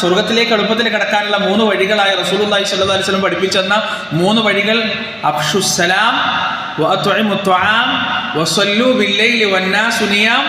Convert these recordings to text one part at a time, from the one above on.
സ്വർഗത്തിലേക്ക് എളുപ്പത്തിൽ കിടക്കാനുള്ള മൂന്ന് വഴികളായ റസൂലുള്ളാഹി സ്വല്ലല്ലാഹി അലൈഹി വസല്ലം പഠിപ്പിച്ചെന്ന മൂന്ന് വഴികൾ. ത്വആം വസല്ലു ബില്ലൈലി നിയാം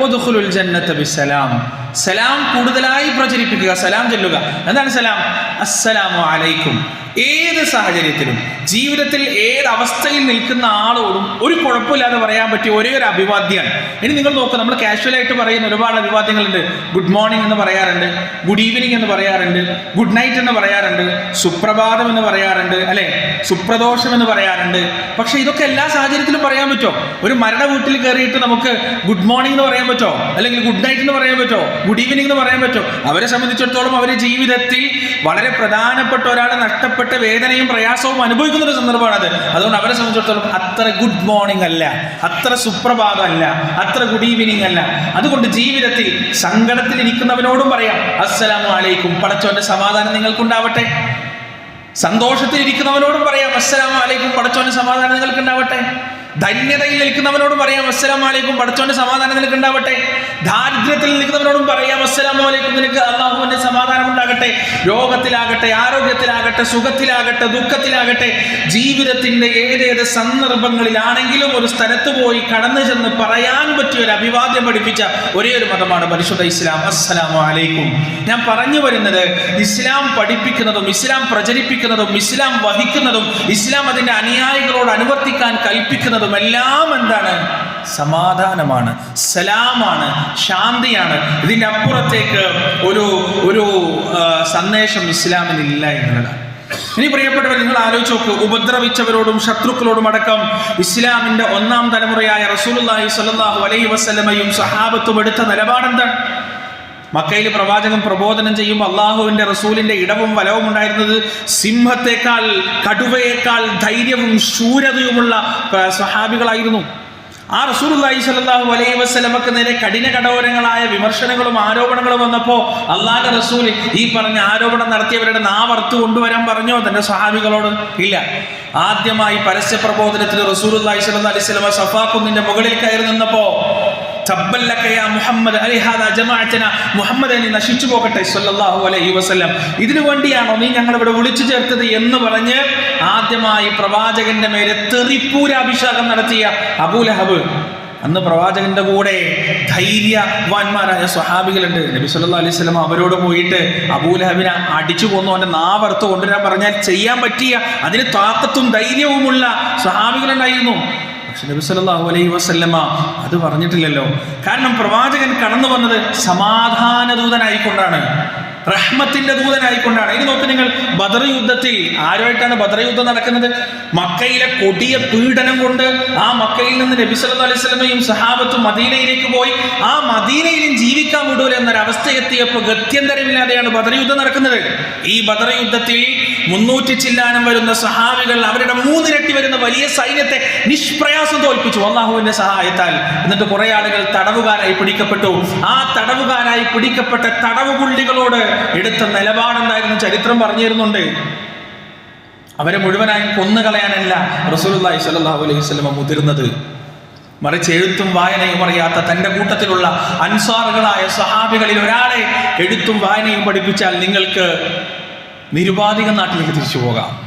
വദുഖുലുൽ ജന്നത ബിസ്സലാം. സലാം കൂടുതലായി പ്രചരിപ്പിക്കുക സലാം ചൊല്ലുക. എന്താണ് സലാം? അസ്സലാമു അലൈക്കും. ഏത് സാഹചര്യത്തിലും ജീവിതത്തിൽ ഏത് അവസ്ഥയിൽ നിൽക്കുന്ന ആളോടും ഒരു കുഴപ്പമില്ലാതെ പറയാൻ പറ്റിയ ഒരേ ഒരു അഭിവാദ്യമാണ്. ഇനി നിങ്ങൾ നോക്കുക നമ്മൾ കാഷ്വലായിട്ട് പറയുന്ന ഒരുപാട് അഭിവാദ്യങ്ങളുണ്ട്. ഗുഡ് മോർണിംഗ് എന്ന് പറയാറുണ്ട് ഗുഡ് ഈവനിങ് എന്ന് പറയാറുണ്ട് ഗുഡ് നൈറ്റ് എന്ന് പറയാറുണ്ട് സുപ്രഭാതം എന്ന് പറയാറുണ്ട് അല്ലെ? സുപ്രദോഷം എന്ന് പറയാറുണ്ട്. പക്ഷെ ഇതൊക്കെ എല്ലാ സാഹചര്യത്തിലും പറയാൻ പറ്റുമോ? ഒരു മരണ വീട്ടിൽ കയറിയിട്ട് നമുക്ക് ഗുഡ് മോർണിംഗ് എന്ന് പറയാൻ പറ്റുമോ? അല്ലെങ്കിൽ ഗുഡ് നൈറ്റ് എന്ന് പറയാൻ പറ്റുമോ? ഗുഡ് ഈവനിങ് എന്ന് പറയാൻ പറ്റും? അവരെ സംബന്ധിച്ചിടത്തോളം അവരുടെ ജീവിതത്തിൽ വളരെ പ്രധാനപ്പെട്ട ഒരാൾ നഷ്ടപ്പെട്ട വേദനയും പ്രയാസവും അനുഭവിക്കുന്ന ഒരു സന്ദർഭമാണ് അത് അതുകൊണ്ട് അവരെ സംബന്ധിച്ചിടത്തോളം അത്ര ഗുഡ് മോർണിംഗ് അല്ല അത്ര സുപ്രഭാതം അല്ല അത്ര ഗുഡ് ഈവനിങ് അല്ല. അതുകൊണ്ട് ജീവിതത്തിൽ സങ്കടത്തിൽ ഇരിക്കുന്നവനോടും പറയാം അസ്സലാമു അലൈക്കും. പടച്ചോന്റെ സമാധാനം നിങ്ങൾക്കുണ്ടാവട്ടെ. സന്തോഷത്തിൽ ഇരിക്കുന്നവനോടും പറയാം അസ്സലാമു അലൈക്കും. പടച്ചോന്റെ സമാധാനം നിങ്ങൾക്കുണ്ടാവട്ടെ. ധന്യതയിൽ നിൽക്കുന്നവനോടും പറയാം അസ്സലാം വലൈക്കും പഠിച്ചോന്റെ സമാധാനം നിനക്ക് ഉണ്ടാവട്ടെ. ദാരിദ്ര്യത്തിൽ നിൽക്കുന്നവനോടും പറയാം അസ്സലാം വലൈക്കും നിനക്ക് അള്ളാഹുവിന്റെ സമാധാനം ഉണ്ടാകട്ടെ. രോഗത്തിലാകട്ടെ ആരോഗ്യത്തിലാകട്ടെ സുഖത്തിലാകട്ടെ ദുഃഖത്തിലാകട്ടെ ജീവിതത്തിന്റെ ഏതേത് സന്ദർഭങ്ങളിലാണെങ്കിലും ഒരു സ്ഥലത്ത് പോയി കടന്നു ചെന്ന് പറയാൻ പറ്റിയ ഒരു അഭിവാദ്യം പഠിപ്പിച്ച ഒരേ ഒരു മതമാണ് പരിശുദ്ധ ഇസ്ലാം. അസ്സലാം വലൈക്കും ഞാൻ പറഞ്ഞു വരുന്നത് ഇസ്ലാം പഠിപ്പിക്കുന്നതും ഇസ്ലാം പ്രചരിപ്പിക്കുന്നതും ഇസ്ലാം വഹിക്കുന്നതും ഇസ്ലാം അതിന്റെ അനുയായികളോട് അനുവർത്തിക്കാൻ കൽപ്പിക്കുന്നതും എല്ലാം എന്താണ്? സമാധാനമാണ് സലാമാണ് ശാന്തിയാണ്. ഇതിന്റെ അപ്പുറത്തേക്ക് ഒരു ഒരു സന്ദേശം ഇസ്ലാമിനില്ല എന്നുള്ളതാണ്. ഇനി പ്രിയപ്പെട്ടവർ നിങ്ങൾ ആലോചിച്ച് നോക്കൂ. ഉപദ്രവിച്ചവരോടും ശത്രുക്കളോടും അടക്കം ഇസ്ലാമിന്റെ ഒന്നാം തലമുറയായ റസൂലുള്ളാഹി സ്വല്ലല്ലാഹു അലൈഹി വസല്ലമയും സഹാബത്തും എടുത്ത നിലപാടെന്താണ്? മക്കയിൽ പ്രവാചകൻ പ്രബോധനം ചെയ്യുമ്പോൾ അള്ളാഹുവിന്റെ റസൂലിന്റെ ഇടവും വലവും ഉണ്ടായിരുന്നത് സിംഹത്തെക്കാൾ കടുവയേക്കാൾ ധൈര്യവും ശൂരതയുമുള്ള സഹാബികളായിരുന്നു ആ റസൂലുള്ളാഹി സ്വല്ലല്ലാഹു അലൈഹി വസല്ലമക്ക് നേരെ കഠിന കടോരങ്ങളായ വിമർശനങ്ങളും ആരോപണങ്ങളും വന്നപ്പോൾ അള്ളാഹിന്റെ റസൂൽ ഈ പറഞ്ഞ ആരോപണം നടത്തിയവരുടെ നാവർത്ത് കൊണ്ടുവരാൻ പറഞ്ഞോ തന്റെ സ്വഹാബികളോട്? ഇല്ല. ആദ്യമായി പരസ്യ പ്രബോധനത്തിൽ റസൂലുള്ളാഹി സ്വല്ലല്ലാഹു അലൈഹി വസല്ലമ സഫാ കുന്നിന്റെ മുകളിൽ കയറി നിന്നപ്പോ തബ്ബല്ലക യാ മുഹമ്മദ്. നീ നശിച്ചു പോകട്ടെ അലൈഹി വസല്ലം. ഇതിനു വേണ്ടിയാണോ നീ ഞങ്ങൾ ഇവിടെ വിളിച്ചു ചേർത്തത് എന്ന് പറഞ്ഞ് ആദ്യമായി പ്രവാചകന്റെ മേലെ തെറിപ്പൂരാഭിഷേകം നടത്തിയ അബൂലഹബ് അന്ന് പ്രവാചകന്റെ കൂടെ ധൈര്യവാന്മാരായ സ്വഹാബികളുണ്ട്. നബി സല്ലല്ലാഹു അലൈഹി വസല്ലം അവരോട് പോയിട്ട് അബൂലഹബിനെ അടിച്ചു കൊന്നു അവന്റെ നാവറുത്ത് കൊണ്ടുവരാൻ പറഞ്ഞാൽ ചെയ്യാൻ പറ്റിയ അതിന് താക്കത്തും ധൈര്യവുമുള്ള സ്വഹാബികളുണ്ടായിരുന്നു. നബി സല്ലല്ലാഹു അലൈഹി വസല്ലമ. അത് പറഞ്ഞിട്ടില്ലല്ലോ. കാരണം പ്രവാചകൻ കടന്നു വന്നത് സമാധാന ദൂതനായിക്കൊണ്ടാണ് റഹ്മത്തിന്റെ ദൂതനായിക്കൊണ്ടാണ്. ഇനി നോക്ക് നിങ്ങൾ ബദർ യുദ്ധത്തിൽ ആരുമായിട്ടാണ് ബദർ യുദ്ധം നടക്കുന്നത്? മക്കയിലെ കൊടിയ പീഡനം കൊണ്ട് ആ മക്കയിൽ നിന്ന് നബി സല്ലല്ലാഹു അലൈഹി വസല്ലമയും സഹാബത്തും മദീനയിലേക്ക് പോയി. ആ മദീനയിലും ജീവിക്കാൻ വിടൂല എന്നൊരവസ്ഥ എത്തിയപ്പോൾ ഗത്യന്തരമില്ലാതെയാണ് ബദർ യുദ്ധം നടക്കുന്നത്. ഈ ബദർ യുദ്ധത്തിൽ മുന്നൂറ്റി ചില്ലാനം വരുന്ന സഹാബികൾ അവരുടെ മൂന്നിരട്ടി വരുന്ന വലിയ സൈന്യത്തെ നിഷ്പ്രയാസം തോൽപ്പിച്ചു. അള്ളാഹുവിന്റെ സഹായത്താൽ. എന്നിട്ട് കുറെ ആളുകൾ തടവുകാരായി പിടിക്കപ്പെട്ടു. ആ തടവുകാരായി പിടിക്കപ്പെട്ട തടവുപുള്ളികളോട് എടുത്ത നിലപാടെന്തായിരുന്നു? ചരിത്രം പറഞ്ഞു തരുന്നുണ്ട് അവരെ മുഴുവനായി കൊന്നുകളയാനല്ല റസൂലുള്ളാഹി സ്വല്ലല്ലാഹു അലൈഹി വസല്ലം മുതിർന്നത്. മറിച്ച് എഴുത്തും വായനയും അറിയാത്ത തന്റെ കൂട്ടത്തിലുള്ള അൻസാറുകളായ സഹാബികളിൽ ഒരാളെ എഴുത്തും വായനയും പഠിപ്പിച്ചാൽ നിങ്ങൾക്ക് നിരുപാധിക നാട്ടിലേക്ക് തിരിച്ചു പോകാം.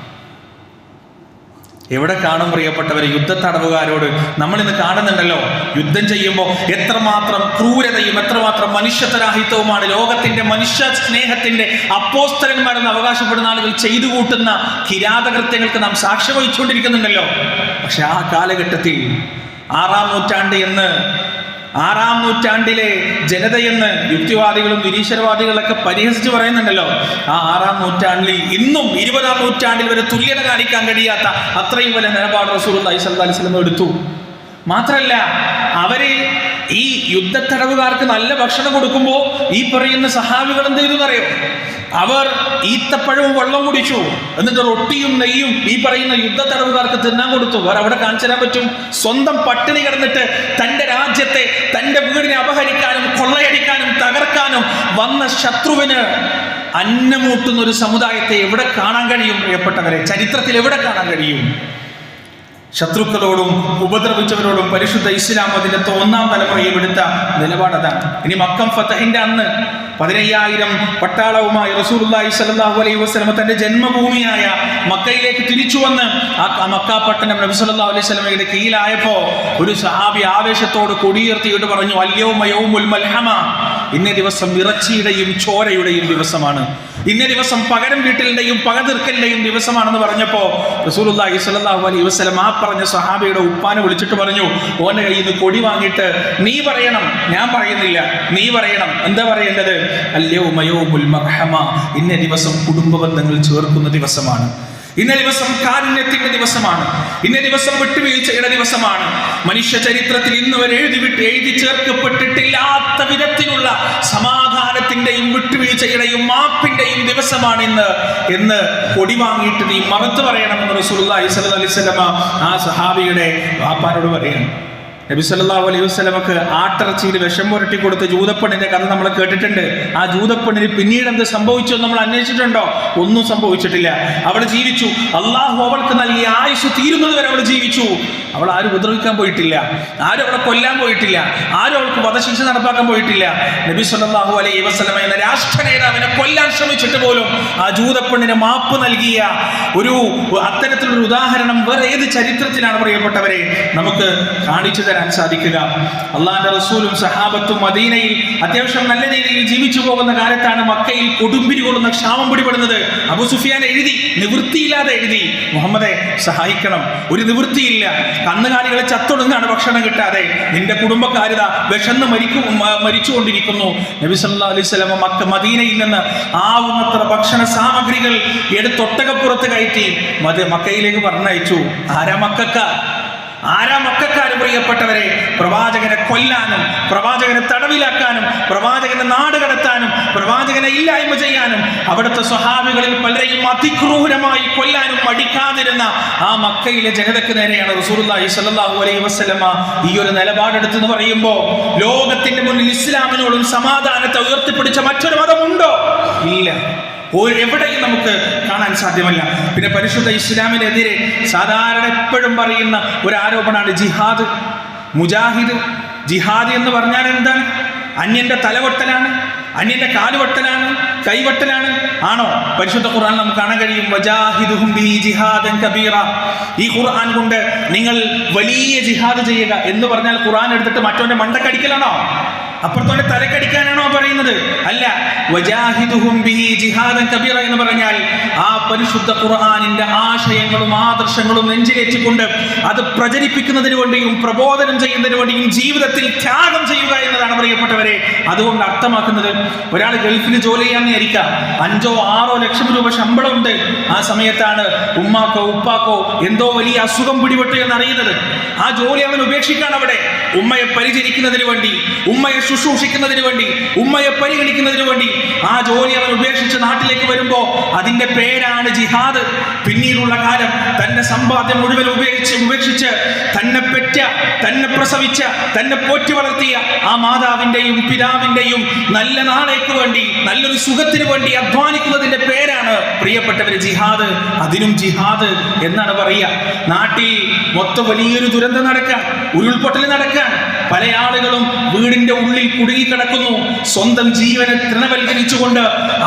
എവിടെ കാണും പ്രിയപ്പെട്ടവരെ യുദ്ധത്തടവുകാരോട് നമ്മൾ ഇന്ന് കാണുന്നുണ്ടല്ലോ. യുദ്ധം ചെയ്യുമ്പോൾ എത്രമാത്രം ക്രൂരതയും എത്രമാത്രം മനുഷ്യത്വരാഹിത്വവുമാണ് ലോകത്തിന്റെ മനുഷ്യ സ്നേഹത്തിന്റെ അപ്പോസ്തരന്മാരെന്ന് അവകാശപ്പെടുന്ന ആളുകൾ ചെയ്തു കൂട്ടുന്ന കിരാതകൃത്യങ്ങൾക്ക് നാം സാക്ഷ്യം വഹിച്ചുകൊണ്ടിരിക്കുന്നുണ്ടല്ലോ. പക്ഷെ ആ കാലഘട്ടത്തിൽ ആറാം നൂറ്റാണ്ട് എന്ന് ആറാം നൂറ്റാണ്ടിലെ ജനതയെന്ന് യുക്തിവാദികളും നിരീശ്വരവാദികളൊക്കെ പരിഹസിച്ച് പറയുന്നുണ്ടല്ലോ. ആ ആറാം നൂറ്റാണ്ടിൽ ഇന്നും ഇരുപതാം നൂറ്റാണ്ടിൽ വരെ തുല്യത കാണിക്കാൻ കഴിയാത്ത അത്രയും വലിയ നിലപാട് റസൂൽ അലൈഹി വസല്ലം എടുത്തു. മാത്രല്ല അവർ ഈ യുദ്ധത്തടവുകാർക്ക് നല്ല ഭക്ഷണം കൊടുക്കുമ്പോൾ ഈ പറയുന്ന സഹാബികൾ എന്ത് ചെയ്തു എന്നറിയോ? അവർ ഈത്തപ്പഴവും വെള്ളം കുടിച്ചു. എന്നിട്ട് റൊട്ടിയും നെയ്യും ഈ പറയുന്ന യുദ്ധത്തടവുകാർക്ക് തിന്നാൻ കൊടുത്തു. അവർ അവിടെ കാണിച്ചു പറ്റും. സ്വന്തം പട്ടിണി കിടന്നിട്ട് തന്റെ രാജ്യത്തെ തന്റെ വീടിനെ അപഹരിക്കാനും കൊള്ളയടിക്കാനും തകർക്കാനും വന്ന ശത്രുവിന് അന്നമൂട്ടുന്ന ഒരു സമുദായത്തെ എവിടെ കാണാൻ കഴിയും? പ്രിയപ്പെട്ടവരെ ചരിത്രത്തിൽ എവിടെ കാണാൻ കഴിയും? ശത്രുക്കളോടും ഉപദ്രവിച്ചവരോടും പരിശുദ്ധ ഇസ്ലാം അതിന്റെ ഒന്നാം തലമുറയിൽ എടുത്ത നിലപാടതാണ് ഇനി മക്കം ഫത്തഹിന്റെ അന്ന് പതിനയ്യായിരം പട്ടാളവുമായി റസൂലുള്ളാഹി സലാഹു അലൈഹി വസ്ലമ തന്റെ ജന്മഭൂമിയായ മക്കയിലേക്ക് തിരിച്ചു വന്ന് ആ മക്ക പട്ടണം നബി സല്ലല്ലാഹു അലൈഹി സ്വലമയുടെ കീഴിലായപ്പോ ഒരു സഹാബി ആവേശത്തോട് കൊടിയുയർത്തിയിട്ട് പറഞ്ഞു അല്യവും യൗമുൽ മൽഹമ. ഇന്ന ദിവസം ഇറച്ചിയുടെയും ചോരയുടെയും ദിവസമാണ്. ഇന്ന ദിവസം പകരം വീട്ടിലിന്റെയും പക തീർക്കലിന്റെയും ദിവസമാണെന്ന് പറഞ്ഞപ്പോൾ റസൂലുള്ളാഹി സ്വല്ലല്ലാഹു അലൈഹി വസല്ലം ആ പറഞ്ഞ സഹാബിയുടെ ഉപ്പാനെ വിളിച്ചിട്ട് പറഞ്ഞു ഓന്റെ കയ്യിൽ നിന്ന് കൊടി വാങ്ങിയിട്ട് നീ പറയണം. ഞാൻ പറയുന്നില്ല. നീ പറയണം. എന്താ പറയേണ്ടത്? അല്ലയോ മയോ മർഹമ. ഇന്ന ദിവസം കുടുംബ ബന്ധങ്ങൾ ചേർക്കുന്ന ദിവസമാണ്. ഇന്ന ദിവസം കാരുണ്യത്തിന്റെ ദിവസമാണ്. ഇന്ന ദിവസം വിട്ടുവീഴ്ചയുടെ ദിവസമാണ്. മനുഷ്യ ചരിത്രത്തിൽ ഇന്ന് വരെ എഴുതി വിട്ട് എഴുതി ചേർക്കപ്പെട്ടിട്ടില്ലാത്ത വിധത്തിലുള്ള സമാധാനത്തിന്റെയും വിട്ടുവീഴ്ചയുടെയും മാപ്പിന്റെയും ദിവസമാണ് ഇന്ന്. എന്ന് കൊടി വാങ്ങിയിട്ട് നീ മറത്തു പറയണമെന്ന് സ്വല്ലല്ലാഹു അലൈഹി വസല്ലമ ആ സഹാബിയുടെ വാപ്പാനോട് പറയണം. നബി സല്ലല്ലാഹു അലൈഹി വസല്ലമക്ക് ആട്ടിറച്ചിയിൽ വിഷം പുരട്ടി കൊടുത്ത ജൂതപ്പെണ്ണിന്റെ കഥ നമ്മൾ കേട്ടിട്ടുണ്ട്. ആ ജൂതപ്പെണ്ണിന് പിന്നീട് എന്ത് സംഭവിച്ചു നമ്മൾ അന്വേഷിച്ചിട്ടുണ്ടോ? ഒന്നും സംഭവിച്ചിട്ടില്ല. അവൾ ജീവിച്ചു. അള്ളാഹു അവൾക്ക് നൽകിയ ആയുസ് തീരുന്നത് വരെ അവൾ ജീവിച്ചു. അവൾ ആരും ഉപദ്രവിക്കാൻ പോയിട്ടില്ല. ആരും അവളെ കൊല്ലാൻ പോയിട്ടില്ല. ആരും അവൾക്ക് വധശിക്ഷ നടപ്പാക്കാൻ പോയിട്ടില്ല. നബി സല്ലല്ലാഹു അലൈഹി വസ്ലമ എന്ന രാഷ്ട്ര നേതാവിനെ കൊല്ലാൻ ശ്രമിച്ചിട്ട് പോലും ആ ജൂതപ്പെണ്ണിന് മാപ്പ് നൽകിയ ഒരു അത്തരത്തിലൊരു ഉദാഹരണം വേറെ ഏത് ചരിത്രത്തിലാണ് പ്രിയപ്പെട്ടവരെ? നമുക്ക് കാണിച്ചു തരാൻ സാധിക്കുക. അള്ളാന്റെ റസൂലും സഹാബത്തും മദീനയിൽ അത്യാവശ്യം നല്ല രീതിയിൽ ജീവിച്ചു പോകുന്ന കാലത്താണ് മക്കയിൽ കൊടുമ്പിരി കൊള്ളുന്ന ക്ഷാമം പിടിപെടുന്നത്. അബു സുഫിയാൻ എഴുതി നിവൃത്തിയില്ലാതെ എഴുതി. മുഹമ്മദെ സഹായിക്കണം. ഒരു നിവൃത്തിയില്ല. കന്നുകാലികളെ ചത്തൊടുങ്ങാണ് ഭക്ഷണം കിട്ടാതെ. നിന്റെ കുടുംബക്കാരിത വിഷന്ന് മരിക്കും മരിച്ചുകൊണ്ടിരിക്കുന്നു. നബി സല്ലല്ലാഹു അലൈഹി മക്ക മദീനയിൽ നിന്ന് ആവുന്നത്ര ഭക്ഷണ സാമഗ്രികൾ എടുത്തൊട്ടകപ്പുറത്ത് കയറ്റി മക്കയിലേക്ക് പറഞ്ഞയച്ചു. ആരാ മക്കക്ക ആരാ മക്കാര് പ്രിയപ്പെട്ടവരെ? പ്രവാചകനെ കൊല്ലാനും പ്രവാചകനെ തടവിലാക്കാനും പ്രവാചകനെ നാട് കടത്താനും പ്രവാചകനെ ഇല്ലായ്മ ചെയ്യാനും അവിടുത്തെ സ്വഹാബികളിൽ പലരെയും അതിക്രൂരമായി കൊല്ലാനും മടിക്കാതിരുന്ന ആ മക്കയിലെ ജനതയ്ക്ക് നേരെയാണ് സ്വല്ലല്ലാഹു അലൈഹി വസല്ലമ ഈ ഒരു നിലപാടെടുത്തെന്ന് പറയുമ്പോൾ ലോകത്തിന്റെ മുന്നിൽ ഇസ്ലാമിനോടും സമാധാനത്തെ ഉയർത്തിപ്പിടിച്ച മറ്റൊരു മതമുണ്ടോ? ഇല്ല. എവിടെയും നമുക്ക് കാണാൻ സാധ്യമല്ല. പിന്നെ പരിശുദ്ധ ഇസ്ലാമിനെതിരെ സാധാരണ എപ്പോഴും പറയുന്ന ഒരു ആരോപണമാണ് ജിഹാദ്. മുജാഹിദ് ജിഹാദ് എന്ന് പറഞ്ഞാൽ എന്താണ്? അന്യന്റെ തലവെട്ടലാണ് അന്യന്റെ കാലുവെട്ടലാണ് കൈവെട്ടലാണ്. ആണോ? പരിശുദ്ധ ഖുർആൻ നമുക്ക് കാണാൻ കഴിയും. വജാഹിദുഹും ബി ജിഹാദൻ കബീറ. ഈ ഖുർആൻ കൊണ്ട് നിങ്ങൾ വലിയ ജിഹാദ് ചെയ്യുക എന്ന് പറഞ്ഞാൽ ഖുർആൻ എടുത്തിട്ട് മറ്റവന്റെ മണ്ടക്കടിക്കലാണോ? അപ്പുറത്തോടെ തലക്കടിക്കാനാണോ പറയുന്നത്? അല്ല. ജിഹാദൻ കബീറ എന്ന് പറഞ്ഞാൽ ആ പരിശുദ്ധ ഖുർആനിന്റെ ആശയങ്ങളും ആദർശങ്ങളും നെഞ്ചിലേറ്റിക്കൊണ്ട് അത് പ്രചരിപ്പിക്കുന്നതിന് വേണ്ടിയും പ്രബോധനം ചെയ്യുന്നതിന് വേണ്ടിയും ജീവിതത്തിൽ ത്യാഗം ചെയ്യുക എന്നതാണ് പ്രിയപ്പെട്ടവരെ. അതുകൊണ്ട് അർത്ഥമാക്കുന്നത് ഒരാൾ ഗൾഫിന് ജോലി ചെയ്യാമെന്ന് വിചാരിക്കാം. അഞ്ചോ ആറോ ലക്ഷം രൂപ ശമ്പളമുണ്ട്. ആ സമയത്താണ് ഉമ്മാക്കോ ഉപ്പാക്കോ എന്തോ വലിയ അസുഖം പിടിപെട്ടു എന്ന് അറിയുന്നത് ആ ജോലി അവൻ ഉപേക്ഷിക്കാണ് അവിടെ. ഉമ്മയെ പരിചരിക്കുന്നതിന് വേണ്ടി ഉമ്മയെ ശുശ്രൂഷിക്കുന്നതിന് വേണ്ടി ഉമ്മയെ പരിഗണിക്കുന്നതിന് വേണ്ടി ആ ജോലി അവൻ ഉപേക്ഷിച്ച് നാട്ടിലേക്ക് വരുമ്പോൾ അതിന്റെ പേരാണ് ജിഹാദ്. പിന്നീടുള്ള കാലം തന്റെ സമ്പാദ്യം മുഴുവൻ ഉപേക്ഷിച്ച് ഉപേക്ഷിച്ച് തന്നെ പെറ്റ തന്നെ പ്രസവിച്ച തന്നെ പോറ്റി വളർത്തിയ ആ മാതാവിന്റെയും പിതാവിന്റെയും നല്ല നാളേക്ക് വേണ്ടി നല്ലൊരു സുഖത്തിന് വേണ്ടി അധ്വാനിക്കുന്നതിന്റെ പേരാണ് പ്രിയപ്പെട്ടവര് ജിഹാദ്. അതിനും ജിഹാദ് എന്നാണ് പറയുക. നാട്ടിൽ മൊത്തം വലിയൊരു ദുരന്തം നടക്കാൻ ഉരുൾപൊട്ടൽ നടക്കാൻ പല ആളുകളും വീടിന്റെ ഉള്ളിൽ കുടുങ്ങിക്കിടക്കുന്നു. സ്വന്തം ജീവനെ തൃണവൽക്കരിച്ചുകൊണ്ട്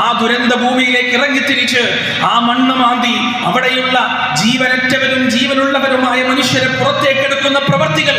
ആ ദുരന്ത ഭൂമിയിലേക്ക് ഇറങ്ങിത്തിരിച്ച് ആ മണ്ണ് മാന്തി അവിടെയുള്ള ജീവനറ്റവരും ജീവനുള്ളവരുമായ മനുഷ്യരെ പുറത്തേക്കെടുക്കുന്ന പ്രവർത്തികൾ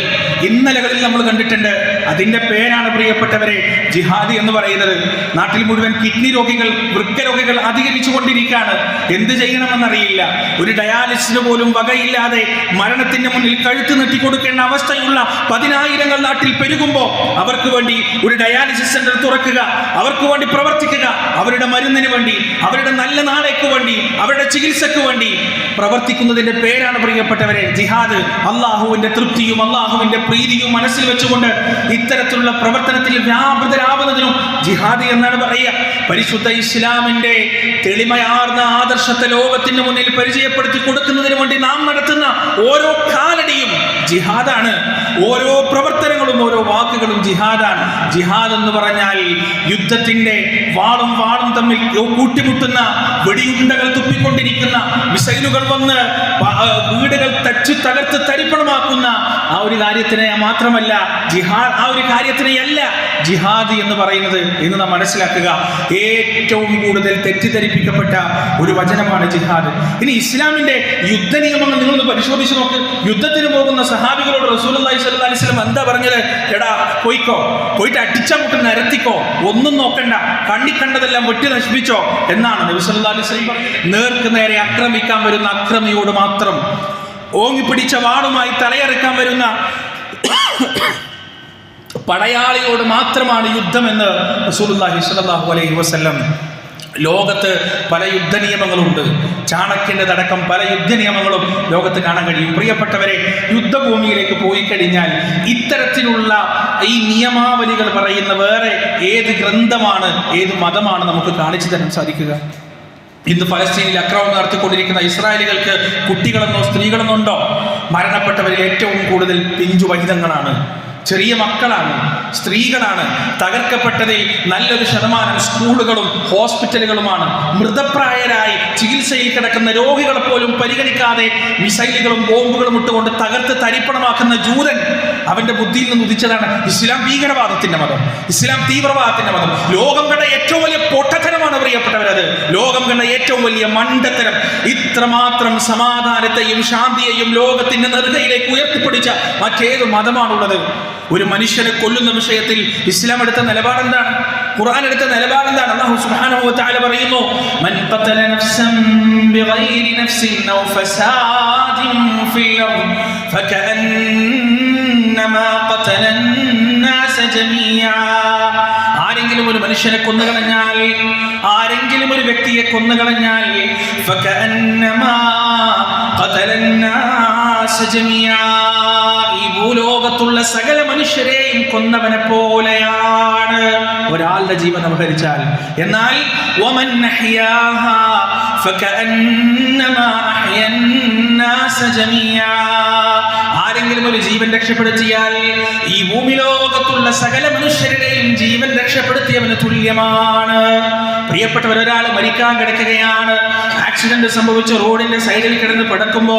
ഇന്നലകളിൽ നമ്മൾ കണ്ടിട്ടുണ്ട്. അതിന്റെ പേരാണ് പ്രിയപ്പെട്ടവരെ ജിഹാദി എന്ന് പറയുന്നത്. നാട്ടിൽ മുഴുവൻ കിഡ്നി രോഗികൾ വൃക്കരോഗികൾ അധികരിച്ചു കൊണ്ടിരിക്കുകയാണ് എന്ത് ചെയ്യണമെന്നറിയില്ല. ഒരു ഡയാലിസിന് പോലും വകയില്ലാതെ മരണത്തിന്റെ മുന്നിൽ കഴുത്ത് നെട്ടി കൊടുക്കേണ്ട അവസ്ഥയുള്ള പതിനായിരങ്ങൾ നാട്ടിൽ പെരുകുമ്പോൾ അവർക്ക് വേണ്ടി ഒരു ഡയാലിസിസ് സെന്റർ തുറക്കുക അവർക്ക് വേണ്ടി പ്രവർത്തിക്കുക അവരുടെ മരുന്നിന് വേണ്ടി അവരുടെ നല്ല നാളേക്ക് വേണ്ടി അവരുടെ ചികിത്സക്ക് വേണ്ടി പ്രവർത്തിക്കുന്നതിന്റെ പേരാണ് പ്രിയപ്പെട്ടവരെ ജിഹാദ്. അള്ളാഹുവിന്റെ തൃപ്തിയും അള്ളാഹുവിന്റെ പ്രീതിയും മനസ്സിൽ വെച്ചുകൊണ്ട് ഇത്തരത്തിലുള്ള പ്രവർത്തനത്തിൽ വ്യാപൃതരാവുന്നതിനും ജിഹാദ് എന്നാണ് പറയുക. പരിശുദ്ധ ഇസ്ലാമിന്റെ തെളിമയാർന്ന ആദർശത്തെ ലോകത്തിന് മുന്നിൽ പരിചയപ്പെടുത്തി കൊടുക്കുന്നതിന് വേണ്ടി നാം നടത്തുന്ന ഓരോ കാലടിയും ജിഹാദാണ്. ഓരോ പ്രവർത്തനങ്ങളും ഓരോ വാക്കുകളും ജിഹാദാണ്. ജിഹാദ് എന്ന് പറഞ്ഞാൽ യുദ്ധത്തിന്റെ വാളും വാളും തമ്മിൽ കൂട്ടിമുട്ടുന്ന വെടിയുണ്ടകൾ തുപ്പിക്കൊണ്ടിരിക്കുന്ന മിസൈലുകൾ വന്ന് വീടുകൾ തച്ചു തകർത്ത് തരിപ്പണമാക്കുന്ന ആ ഒരു കാര്യത്തിനെ മാത്രമല്ല ജിഹാദ് ആ ഒരു കാര്യത്തിനെയല്ല ജിഹാദ് എന്ന് പറയുന്നത് എന്ന് നാം മനസ്സിലാക്കുക. ഏറ്റവും കൂടുതൽ തെറ്റിദ്ധരിപ്പിക്കപ്പെട്ട ഒരു വചനമാണ് ജിഹാദ്. ഇനി ഇസ്ലാമിന്റെ യുദ്ധ നിയമങ്ങൾ നിങ്ങളൊന്ന് പരിശോധിച്ച് നോക്ക്. യുദ്ധത്തിന് പോകുന്ന സഹാബികളോട് റസൂലി സ്വല്ലി സ്വലം എന്താ പറഞ്ഞത്? എടാ പോയിക്കോ. പോയിട്ട് അടിച്ച മുട്ട് നിരത്തിക്കോ. ഒന്നും നോക്കണ്ട. കണ്ണി കണ്ടതെല്ലാം വെട്ടി നശിപ്പിച്ചോ എന്നാണ് നബി സല്ലല്ലാഹു അലൈഹി വസല്ലം നേർക്ക് നേരെ ആക്രമിക്കാൻ വരുന്ന അക്രമിയോട് മാത്രം ഓങ്ങിപ്പിടിച്ച വാളുമായി തലയറക്കാൻ വരുന്ന പടയാളിയോട് മാത്രമാണ് യുദ്ധമെന്ന് റസൂലുള്ളാഹി സ്വല്ലല്ലാഹു അലൈഹി വസല്ലം. ലോകത്ത് പല യുദ്ധ നിയമങ്ങളുണ്ട്. ചാണക്യന്റെതടക്കം പല യുദ്ധ നിയമങ്ങളും ലോകത്ത് കാണാൻ കഴിയും. പ്രിയപ്പെട്ടവരെ യുദ്ധഭൂമിയിലേക്ക് പോയി കഴിഞ്ഞാൽ ഇത്തരത്തിലുള്ള ഈ നിയമാവലികൾ പറയുന്ന വേറെ ഏത് ഗ്രന്ഥമാണ് ഏത് മതമാണ് നമുക്ക് കാണിച്ചു തരാൻ സാധിക്കുക? ഇന്ന് ഫലസ്തീനിൽ അക്രമം നടത്തിക്കൊണ്ടിരിക്കുന്ന ഇസ്രായേലുകൾക്ക് കുട്ടികളെന്നോ സ്ത്രീകളെന്നോ ഉണ്ടോ? മരണപ്പെട്ടവരിൽ ഏറ്റവും കൂടുതൽ പിഞ്ചു വഹിതങ്ങളാണ്. ചെറിയ മക്കളാണ് സ്ത്രീകളാണ്. തകർക്കപ്പെട്ടതിൽ നല്ലൊരു ശതമാനം സ്കൂളുകളും ഹോസ്പിറ്റലുകളുമാണ്. മൃതപ്രായരായി ചികിത്സയിൽ കിടക്കുന്ന രോഗികളെ പോലും പരിഗണിക്കാതെ മിസൈലുകളും ബോംബുകളും ഇട്ടുകൊണ്ട് തകർത്ത് തരിപ്പണമാക്കുന്ന ജൂതൻ അവന്റെ ബുദ്ധിയിൽ നിന്ന് ഉദിച്ചതാണ് ഇസ്ലാം ഭീകരവാദത്തിന്റെ മതം. ഇസ്ലാം തീവ്രവാദത്തിന്റെ മതം. ലോകം കണ്ട ഏറ്റവും വലിയ പൊട്ടത്തരമാണ് പ്രിയപ്പെട്ടവരത്. ലോകം കണ്ട ഏറ്റവും വലിയ മണ്ടത്തരം. ഇത്രമാത്രം സമാധാനത്തെയും ശാന്തിയെയും ലോകത്തിന്റെ നെറുകയിലേക്ക് ഉയർത്തിപ്പിടിച്ച മറ്റേത് മതമാണുള്ളത്. ഒരു മനുഷ്യനെ കൊല്ലുന്ന വിഷയത്തിൽ ഇസ്ലാം എടുത്ത നിലപാട് എന്താണ് ഖുർആൻ എടുത്ത നിലപാട് എന്താണ് അല്ലാഹു സുബ്ഹാനഹു വ തആല പറയുന്നു മൻ ഖതല നഫ്സൻ ബിഗൈരി നഫ്സിൻ ഔ ഫസാദിൻ ഫിൽ അർദ് ഫകഅന്നമാ ഖതല الناس ജമീഅ ആരെങ്കിലും ഒരു മനുഷ്യനെ കൊന്നുകളഞ്ഞാൽ ആരെങ്കിലും ഒരു വ്യക്തിയെ കൊന്നുകളഞ്ഞാൽ ഫകഅന്നമാ ഖതല الناس ജമീഅ ഈ ഭൂലോകത്തുള്ള സകല മനുഷ്യരെയും കൊന്നവനെ പോലെയാണ്. ഒരാളുടെ ജീവൻ അപഹരിച്ചാൽ എന്നാൽ ഒമൻ ആരെങ്കിലും ഒരു ജീവൻ രക്ഷപ്പെടുത്തിയാൽ ഈ ഭൂമി ലോകത്തുള്ള സകല മനുഷ്യരുടെയും ജീവൻ രക്ഷപ്പെടുത്തിയവന് തുല്യമാണ്. പ്രിയപ്പെട്ടവർ ഒരാൾ മരിക്കാൻ കിടക്കുകയാണ്. ആക്സിഡന്റ് സംഭവിച്ച റോഡിന്റെ സൈഡിൽ കിടന്ന് പിടക്കുമ്പോ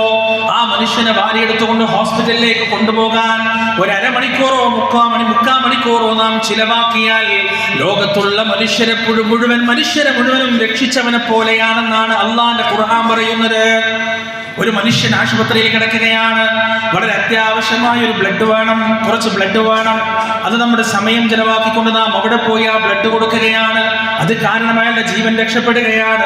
ആ മനുഷ്യനെ വാരിയെടുത്തുകൊണ്ട് ഹോസ്പിറ്റലിലേക്ക് കൊണ്ടുപോകാൻ ഒരു അരമണിക്കൂറോ മുക്കാ മണി മുക്കാ മണിക്കൂറോ നാം ചിലവാക്കിയാൽ ലോകത്തുള്ള മനുഷ്യരെ മുഴുവൻ മനുഷ്യരെ മുഴുവനും രക്ഷിച്ചവനെ പോലെയാണെന്നാണ് അള്ളാന്റെ ഖുർആൻ പറയുന്നത്. ഒരു മനുഷ്യൻ ആശുപത്രിയിൽ കിടക്കുകയാണ്. വളരെ അത്യാവശ്യമായ ഒരു ബ്ലഡ് വേണം കുറച്ച് ബ്ലഡ് വേണം. അത് നമ്മുടെ സമയം ചെലവാക്കിക്കൊണ്ട് നാം അവിടെ പോയി ആ ബ്ലഡ് കൊടുക്കുകയാണ്. അത് കാരണം അയാളുടെ ജീവൻ രക്ഷപ്പെടുകയാണ്.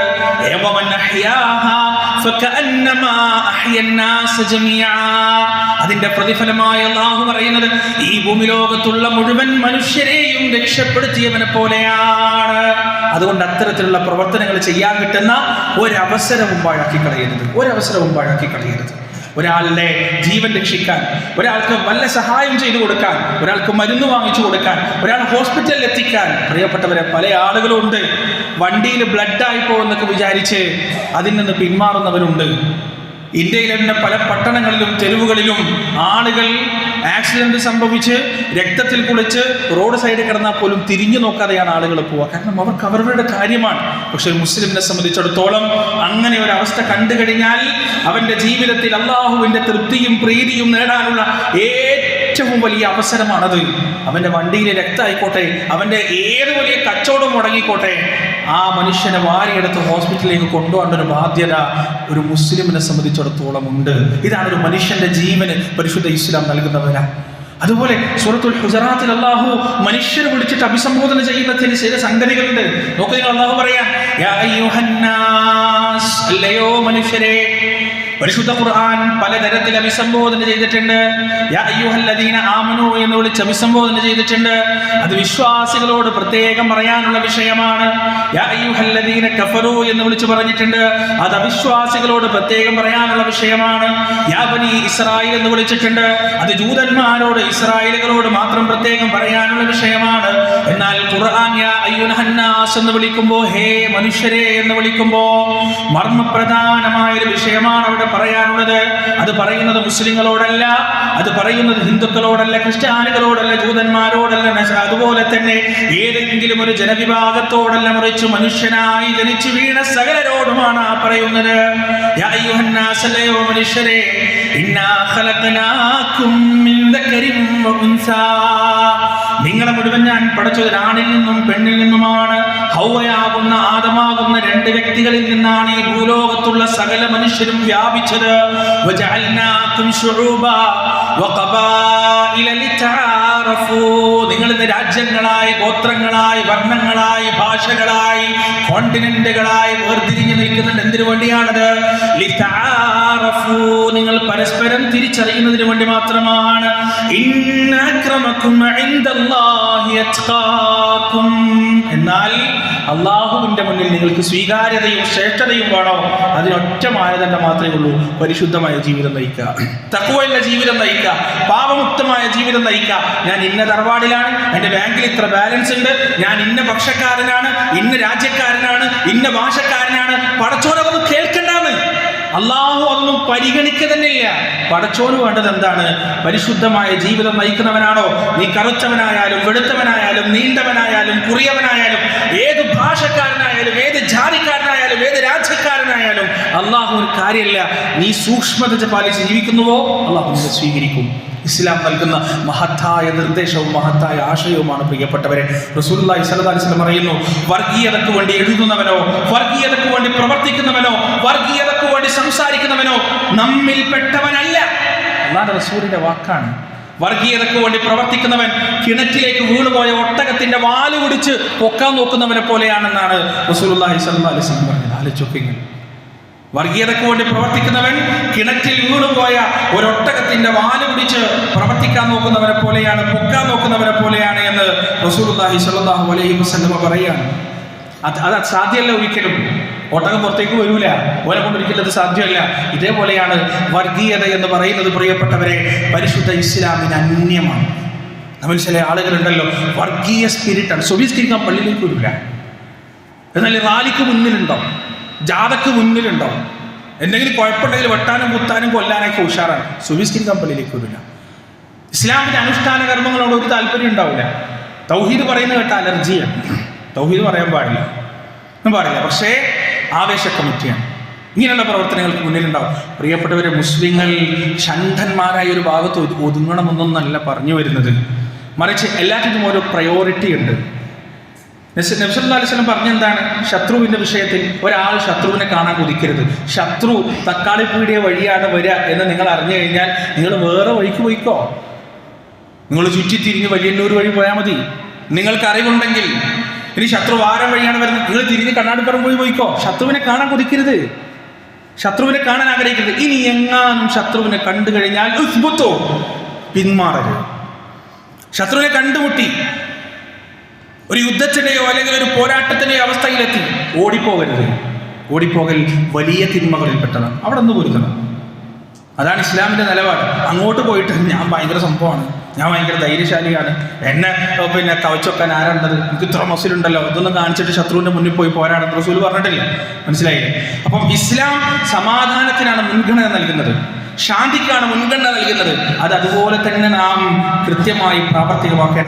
അതിന്റെ പ്രതിഫലമായ അള്ളാഹു പറയുന്നത് ഈ ഭൂമിലോകത്തുള്ള മുഴുവൻ മനുഷ്യരെയും രക്ഷപ്പെടുത്തിയവനെ പോലെയാണ്. അതുകൊണ്ട് അത്തരത്തിലുള്ള പ്രവർത്തനങ്ങൾ ചെയ്യാൻ കിട്ടുന്ന ഒരവസരവും വഴക്കി കളയരുത് ഒരവസരവും പാഴാക്കി കളയരുത്. ഒരാളുടെ ജീവൻ രക്ഷിക്കാൻ ഒരാൾക്ക് വല്ല സഹായം ചെയ്തു കൊടുക്കാൻ ഒരാൾക്ക് മരുന്ന് വാങ്ങിച്ചു കൊടുക്കാൻ ഒരാൾ ഹോസ്പിറ്റലിൽ എത്തിക്കാൻ പ്രിയപ്പെട്ടവരെ പല ആളുകളുണ്ട്. വണ്ടിയിൽ ബ്ലഡ് പോകുന്നൊക്കെ വിചാരിച്ച് അതിൽ നിന്ന് പിന്മാറുന്നവരുണ്ട്. ഇന്ത്യയിലെ പല പട്ടണങ്ങളിലും തെരുവുകളിലും ആളുകൾ ആക്സിഡന്റ് സംഭവിച്ച് രക്തത്തിൽ കുളിച്ച് റോഡ് സൈഡിൽ കിടന്നാൽ പോലും തിരിഞ്ഞു നോക്കാതെയാണ് ആളുകൾ പോവുക. കാരണം അവർക്ക് അവരുടെ കാര്യമാണ്. പക്ഷെ ഒരു മുസ്ലിമിനെ സംബന്ധിച്ചിടത്തോളം അങ്ങനെ ഒരു അവസ്ഥ കണ്ടു കഴിഞ്ഞാൽ അവന്റെ ജീവിതത്തിൽ അള്ളാഹുവിന്റെ തൃപ്തിയും പ്രീതിയും നേടാനുള്ള ഏറ്റവും വലിയ അവസരമാണത്. അവന്റെ വണ്ടിയിലെ രക്തമായിക്കോട്ടെ അവന്റെ ഏത് വലിയ കച്ചവടം മുടങ്ങിക്കോട്ടെ ആ മനുഷ്യനെ വാരിയെടുത്ത് ഹോസ്പിറ്റലിലേക്ക് കൊണ്ടുപോകേണ്ട ഒരു ബാധ്യത ഒരു മുസ്ലിമിനെ സംബന്ധിച്ചിടത്തോളം ഉണ്ട്. ഇതാണ് ഒരു മനുഷ്യന്റെ ജീവന് പരിശുദ്ധ ഇസ്ലാം നൽകുന്നവരാ അതുപോലെ സൂറത്തുൽ ഹുജറാത്തിൽ അള്ളാഹു മനുഷ്യരെ വിളിച്ചിട്ട് അഭിസംബോധന ചെയ്യുന്ന ചില സംഗതികളുണ്ട്. നോക്കുക അള്ളാഹു പറയാ അല്ലയോ മനുഷ്യരെ പരിശുദ്ധ ഖുർആൻ പലതരത്തിൽ അഭിസംബോധന ചെയ്തിട്ടുണ്ട്. ആമനു എന്ന് വിളിച്ച് അഭിസംബോധന ചെയ്തിട്ടുണ്ട്. അത് വിശ്വാസികളോട് പ്രത്യേകം പറയാനുള്ള വിഷയമാണ്. കഫറു എന്ന് വിളിച്ച് പറഞ്ഞിട്ടുണ്ട്. അത് അവിശ്വാസികളോട് പ്രത്യേകം പറയാനുള്ള വിഷയമാണ്. യാ ബനി ഇസ്രായേൽ എന്ന് വിളിച്ചിട്ടുണ്ട്. അത് ജൂതന്മാരോട് ഇസ്രായേലുകളോട് മാത്രം പ്രത്യേകം പറയാനുള്ള വിഷയമാണ്. എന്നാൽ ഖുർആൻ യാ എന്ന് വിളിക്കുമ്പോൾ ഹേ മനുഷ്യരെ എന്ന് വിളിക്കുമ്പോൾ മർമ്മപ്രധാനമായ ഒരു വിഷയമാണ് അവിടെ പറയാനുള്ളത്. അത് പറയുന്നത് മുസ്ലിങ്ങളോടല്ല അത് പറയുന്നത് ഹിന്ദുക്കളോടല്ല ക്രിസ്ത്യാനികളോടല്ല ജൂതന്മാരോടല്ല അതുപോലെ തന്നെ ഏതെങ്കിലും ഒരു ജനവിഭാഗത്തോടല്ല മറിച്ച് മനുഷ്യനായി ജനിച്ചു വീണ സകലരോടുമാണ് ആ പറയുന്നത്. മനുഷ്യരെ ഇന്നാ ഖലഖനാകും മിൻ ദകരിം വ നിങ്ങളെ മുഴുവൻ ഞാൻ പഠിച്ചത് ആണിൽ നിന്നും പെണ്ണിൽ നിന്നുമാണ് ഹൗവയാകുന്ന ആദമാകുന്ന രണ്ട് വ്യക്തികളിൽ നിന്നാണ് ഈ ഭൂലോകത്തുള്ള സകല മനുഷ്യരും വ്യാപിച്ചത് ലിതആറഫൂ. നിങ്ങൾ ഇന്ന് രാജ്യങ്ങളായി ഗോത്രങ്ങളായി വർണങ്ങളായി ഭാഷകളായി കോണ്ടിനെന്റുകളായി വേർതിരിഞ്ഞു നിൽക്കുന്നുണ്ട്. എന്തിനു വേണ്ടിയാണത്? നിങ്ങൾ പരസ്പരം തിരിച്ചറിയുന്നതിന് വേണ്ടി മാത്രമാണ്. എന്നാൽ അള്ളാഹുവിന്റെ മുന്നിൽ നിങ്ങൾക്ക് സ്വീകാര്യതയും ശ്രേഷ്ഠതയും വേണോ? അതിനൊറ്റ മാനദണ്ഡം മാത്രമേ ഉള്ളൂ. പരിശുദ്ധമായ ജീവിതം നയിക്കുക. തക്കുവയുള്ള ജീവിതം നയിക്കുക. പാപമുക്തമായ ജീവിതം നയിക്കുക. ഞാൻ ഇന്ന തറവാടിലാണ് എന്റെ ബാങ്കിൽ ഇത്ര ബാലൻസ് ഉണ്ട് ഞാൻ ഇന്ന പക്ഷക്കാരനാണ് ഇന്ന രാജ്യക്കാരനാണ് ഇന്ന ഭാഷക്കാരനാണ്. പടച്ചോനൊന്നും കേൾക്കണ്ടാന്ന്. അള്ളാഹു ഒന്നും പരിഗണിക്കുക തന്നെയില്ല പടച്ചോന് വേണ്ടത് എന്താണ്? പരിശുദ്ധമായ ജീവിതം നയിക്കുന്നവനാണോ? നീ കറുത്തവനായാലും വെളുത്തവനായാലും നീണ്ടവനായാലും കുറിയവനായാലും ഏത് ഭാഷക്കാരനായാലും ഏത് ജാതിക്കാരനായാലും ഏത് രാജ്യക്കാരനായാലും അള്ളാഹു ഒരു കാര്യമില്ല. നീ സൂക്ഷ്മത പാലിച്ച് ജീവിക്കുന്നുവോ? അള്ളാഹു സ്വീകരിക്കും. ഇസ്ലാം നൽകുന്ന മഹത്തായ നിർദ്ദേശവും മഹത്തായ ആശയവുമാണ് പ്രിയപ്പെട്ടവരെ. അലൈഹി വസല്ലം പറയുന്നു വർഗീയതക്ക് വേണ്ടി എഴുതുന്നവനോ വർഗീയതക്ക് വേണ്ടി പ്രവർത്തിക്കുന്നവനോ വർഗീയതക്ക് വേണ്ടി സംസാരിക്കുന്നവനോ നമ്മിൽപ്പെട്ടവനല്ല അല്ലാതെ റസൂലിന്റെ വാക്കാണ്. വർഗീയതക്ക് വേണ്ടി പ്രവർത്തിക്കുന്നവൻ കിണറ്റിലേക്ക് വീണുപോയ ഒട്ടകത്തിന്റെ വാൽ പിടിച്ച് പൊക്കാൻ നോക്കുന്നവനെ പോലെയാണെന്നാണ് സ്വല്ലല്ലാഹി അലൈഹി വസല്ലം പറഞ്ഞത്. ആലോചിക്കുക വർഗീയതയ്ക്ക് വേണ്ടി പ്രവർത്തിക്കുന്നവൻ കിണറ്റിൽ വീണുപോയ ഒരൊട്ടകത്തിന്റെ വാൽ പിടിച്ച് പ്രവർത്തിക്കാൻ നോക്കുന്നവരെ പോലെയാണ് പൊക്കാൻ നോക്കുന്നവരെ പോലെയാണ് എന്ന് റസൂലുള്ളാഹി സ്വല്ലല്ലാഹു അലൈഹി വസല്ലമ പറയാണ്. അത് അത് സാധ്യമല്ല ഒരിക്കലും. ഒട്ടകം പുറത്തേക്ക് വരൂല. ഓനെ കൊണ്ടിരിക്കുന്നത് സാധ്യമല്ല. ഇതേപോലെയാണ് വർഗീയത എന്ന് പറയുന്നത് പ്രിയപ്പെട്ടവരെ പരിശുദ്ധ ഇസ്ലാമിന് അന്യമാണ്. നമ്മൾ ചില ആളുകളുണ്ടല്ലോ വർഗീയ സ്പിരിറ്റാണ്. സ്വീകരിക്കാൻ പള്ളിയിലേക്ക് വരില്ല എന്നാൽ റാലിക്ക് മുന്നിലുണ്ടോ? ജാഥക്ക് മുന്നിലുണ്ടോ? എന്തെങ്കിലും കുഴപ്പമുണ്ടെങ്കിൽ വെട്ടാനും കുത്താനും കൊല്ലാനൊക്കെ ഉഷാറാണ്. സുവിസ്കിൻ കമ്പനിയിലേക്ക് വരില്ല. ഇസ്ലാമിന്റെ അനുഷ്ഠാന കർമ്മങ്ങളോട് ഒരു താല്പര്യം ഉണ്ടാവില്ല. തൗഹീദ് പറയുന്നത് കേട്ട അലർജിയാണ് തൗഹീദ് പറയാൻ പാടില്ല. ഒന്നും പാടില്ല. പക്ഷേ ആവേശ കമ്മിറ്റിയാണ്. ഇങ്ങനെയുള്ള പ്രവർത്തനങ്ങൾക്ക് മുന്നിലുണ്ടാവും. പ്രിയപ്പെട്ടവരെ മുസ്ലിങ്ങൾ ഷണ്ഠന്മാരായ ഒരു ഭാഗത്ത് ഒതു- ഒതുങ്ങണമെന്നൊന്നല്ല പറഞ്ഞു വരുന്നത്. മറിച്ച് എല്ലാറ്റിനും ഓരോ പ്രയോറിറ്റി ഉണ്ട്. നബ്സല്ലാസ്ലം പറഞ്ഞെന്താണ്? ശത്രുവിന്റെ വിഷയത്തിൽ ഒരാൾ ശത്രുവിനെ കാണാൻ കുതിക്കരുത്. ശത്രു തക്കാളിപ്പീടിയ വഴിയാണ് വരിക എന്ന് നിങ്ങൾ അറിഞ്ഞു കഴിഞ്ഞാൽ നിങ്ങൾ വേറെ വഴിക്ക് പോയിക്കോ. നിങ്ങൾ ചുറ്റിത്തിരിഞ്ഞ് വലിയന്നൂർ വഴി പോയാൽ മതി. നിങ്ങൾക്ക് അറിവുണ്ടെങ്കിൽ ഇനി ശത്രു വാരം വഴിയാണ് വരുന്നത്. നിങ്ങൾ തിരിഞ്ഞ് കണ്ണാടിപ്പുറം പോയി പോയിക്കോ. ശത്രുവിനെ കാണാൻ കുതിക്കരുത്. ശത്രുവിനെ കാണാൻ ആഗ്രഹിക്കരുത്. ഇനി എങ്ങാനും ശത്രുവിനെ കണ്ടു കഴിഞ്ഞാൽ പിന്മാറരുത്. ശത്രുവിനെ കണ്ടുമുട്ടി. ഒരു യുദ്ധത്തിന്റെയോ അല്ലെങ്കിൽ ഒരു പോരാട്ടത്തിന്റെയോ അവസ്ഥയിലെത്തി. ഓടിപ്പോകരുത്. ഓടിപ്പോകൽ വലിയ തിന്മകളിൽപ്പെട്ടതാണ്. അവിടെ നിന്ന് പൊരുത്തണം അതാണ് ഇസ്ലാമിന്റെ നിലപാട്. അങ്ങോട്ട് പോയിട്ട് ഞാൻ ഭയങ്കര സംഭവമാണ്. ഞാൻ ഭയങ്കര ധൈര്യശാലിയാണ്. എന്നെ പിന്നെ കവച്ചൊക്കാൻ ആരാണ്ടത്? എനിക്ക് ഇത്ര മസിലുണ്ടല്ലോ. ഇതൊന്നും കാണിച്ചിട്ട് ശത്രുവിന്റെ മുന്നിൽ പോയി പോരാടാൻ റസൂൽ പറഞ്ഞിട്ടില്ല. മനസ്സിലായില്ലേ? അപ്പം ഇസ്ലാം സമാധാനത്തിനാണ് മുൻഗണന നൽകുന്നത്. ശാന്തിക്കാണ് മുൻഗണന നൽകുന്നത്. അത് അതുപോലെ തന്നെ നാം കൃത്യമായി പ്രാവർത്തികമാക്കേണ്ടത്